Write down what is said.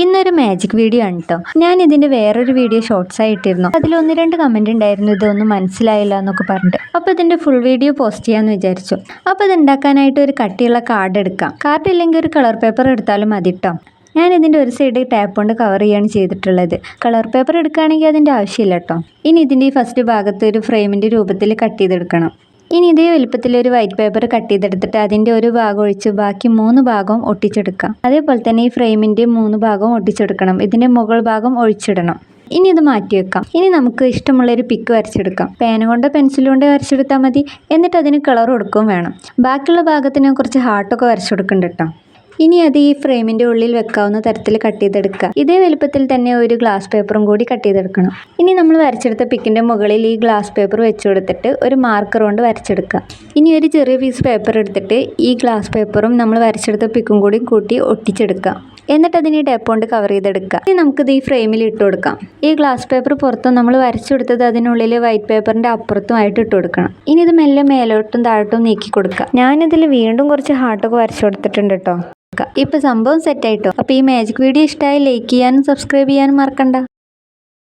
ഇന്നൊരു magic video ആണ് കേട്ടോ ഞാൻ ഇതിന്റെ വേറൊരു വീഡിയോ ഷോർട്സ് ആയിട്ടിരുന്നു അതിൽ ഒന്ന് രണ്ട് കമന്റ് ഉണ്ടായിരുന്നു. ഇതൊന്നും മനസ്സിലായില്ല എന്നൊക്കെ പറഞ്ഞിട്ട്. അപ്പോൾ ഇതിന്റെ ഫുൾ വീഡിയോ പോസ്റ്റ് ചെയ്യാന്ന് വിചാരിച്ചു. അപ്പോൾ ഇത് ഉണ്ടാക്കാനായിട്ട് ഒരു കട്ടിയുള്ള കാർഡ് എടുക്കാം. കാർഡ് ഇല്ലെങ്കിൽ ഒരു കളർ പേപ്പർ എടുത്താലും മതി കേട്ടോ ഞാൻ ഇതിന്റെ ഒരു സൈഡ് ടാപ്പ് കൊണ്ട് കവർ ചെയ്യാണ് ചെയ്തിട്ടുള്ളത്. കളർ പേപ്പർ എടുക്കുകയാണെങ്കിൽ അതിന്റെ ആവശ്യമില്ല കേട്ടോ ഇനി ഇതിന്റെ ഈ ഫസ്റ്റ് ഭാഗത്ത് ഒരു ഫ്രെയിമിന്റെ രൂപത്തിൽ കട്ട് ചെയ്തെടുക്കണം. ഇനി ഇതേ വലുപ്പത്തിൽ ഒരു വൈറ്റ് പേപ്പർ കട്ട് ചെയ്തെടുത്തിട്ട് അതിന്റെ ഒരു ഭാഗം ഒഴിച്ച് ബാക്കി മൂന്ന് ഭാഗവും ഒട്ടിച്ചെടുക്കാം. അതേപോലെ തന്നെ ഈ ഫ്രെയിമിന്റെ മൂന്ന് ഭാഗവും ഒട്ടിച്ചെടുക്കണം. ഇതിന്റെ മുകൾ ഭാഗം ഒഴിച്ചിടണം. ഇനി ഇത് മാറ്റി വെക്കാം. ഇനി നമുക്ക് ഇഷ്ടമുള്ള ഒരു പിക്ക് വരച്ചെടുക്കാം. പേന കൊണ്ടോ പെൻസിൽ കൊണ്ടോ വരച്ചെടുത്താൽ മതി. എന്നിട്ട് അതിന് കളർ കൊടുക്കുകയും വേണം. ബാക്കിയുള്ള ഭാഗത്തിന് കുറച്ച് ഹാർട്ടൊക്കെ വരച്ചു കൊടുക്കുന്നുണ്ട് കേട്ടോ ഇനി അത് ഈ ഫ്രെയിമിന്റെ ഉള്ളിൽ വെക്കാവുന്ന തരത്തിൽ കട്ട് ചെയ്തെടുക്കുക. ഇതേ വലുപ്പത്തിൽ തന്നെ ഒരു ഗ്ലാസ് പേപ്പറും കൂടി കട്ട് ചെയ്തെടുക്കണം. ഇനി നമ്മൾ വരച്ചെടുത്ത പിക്കിന്റെ മുകളിൽ ഈ ഗ്ലാസ് പേപ്പർ വെച്ച് കൊടുത്തിട്ട് ഒരു മാർക്കർ കൊണ്ട് വരച്ചെടുക്കുക. ഇനി ഒരു ചെറിയ പീസ് പേപ്പർ എടുത്തിട്ട് ഈ ഗ്ലാസ് പേപ്പറും നമ്മൾ വരച്ചെടുത്ത പിക്കും കൂടി കൂട്ടി ഒട്ടിച്ചെടുക്കുക. എന്നിട്ട് അതിനെ ടേപ്പ് കൊണ്ട് കവർ ചെയ്തെടുക്കുക. ഇനി നമുക്കിത് ഈ ഫ്രെയിമിൽ ഇട്ട് കൊടുക്കാം. ഈ ഗ്ലാസ് പേപ്പർ പുറത്തും നമ്മൾ വരച്ചു കൊടുത്തത് അതിനുള്ളിൽ വൈറ്റ് പേപ്പറിന്റെ അപ്പുറത്തുമായിട്ട് ഇട്ട് കൊടുക്കണം. ഇനി ഇത് മെല്ലെ മേലോട്ടും താഴോട്ടും നീക്കി കൊടുക്കുക. ഞാനിതിൽ വീണ്ടും കുറച്ച് ഹാർട്ടൊക്കെ വരച്ചു കൊടുത്തിട്ടുണ്ട് കേട്ടോ ഇപ്പൊ സംഭവം സെറ്റ് ആയിട്ടോ. അപ്പൊ ഈ മാജിക് വീഡിയോ ഇഷ്ടമായി ലൈക്ക് ചെയ്യാനും സബ്സ്ക്രൈബ് ചെയ്യാനും മറക്കണ്ട.